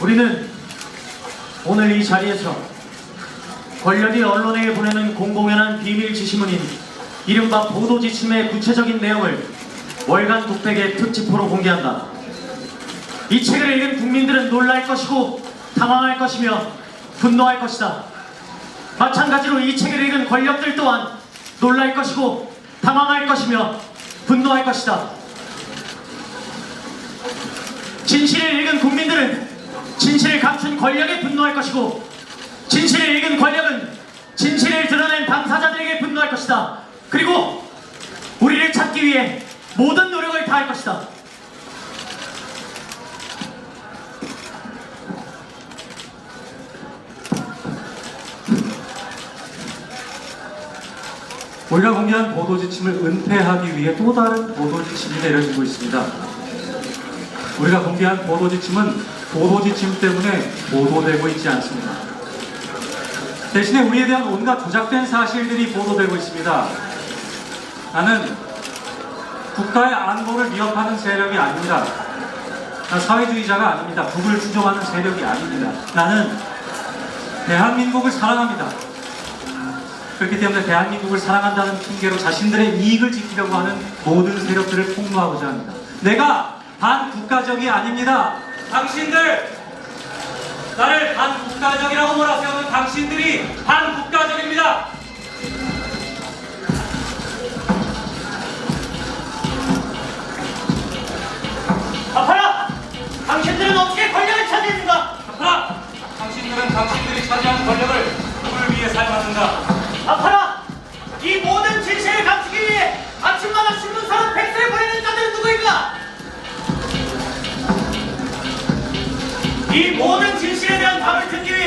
우리는 오늘 이 자리에서 권력이 언론에 보내는 공공연한 비밀 지시문인 이른바 보도 지침의 구체적인 내용을 월간 독백의 특집으로 공개한다. 이 책을 읽은 국민들은 놀랄 것이고 당황할 것이며 분노할 것이다. 마찬가지로 이 책을 읽은 권력들 또한 놀랄 것이고 당황할 것이며 분노할 것이다. 진실을 읽은 권력에 분노할 것이고 진실을 읽은 권력은 진실을 드러낸 당사자들에게 분노할 것이다. 그리고 우리를 찾기 위해 모든 노력을 다할 것이다. 우리가 공개한 보도 지침을 은폐하기 위해 또 다른 보도 지침이 내려지고 있습니다. 우리가 공개한 보도 지침은 보도 지침 때문에 보도되고 있지 않습니다. 대신에 우리에 대한 온갖 조작된 사실들이 보도되고 있습니다. 나는 국가의 안보를 위협하는 세력이 아닙니다. 난 사회주의자가 아닙니다. 북을 추종하는 세력이 아닙니다. 나는 대한민국을 사랑합니다. 그렇기 때문에 대한민국을 사랑한다는 핑계로 자신들의 이익을 지키려고 하는 모든 세력들을 폭로하고자 합니다. 내가 반국가적이 아닙니다. 당신들 나를 반국가적이라고 몰아세우는 당신들이 반국가적입니다. 아파라! 당신들은 어떻게 권력을 차지했는가? 하나, 당신들은 당신들이 차지한 권력을 이 모든 진실에 대한 답을 듣기 위해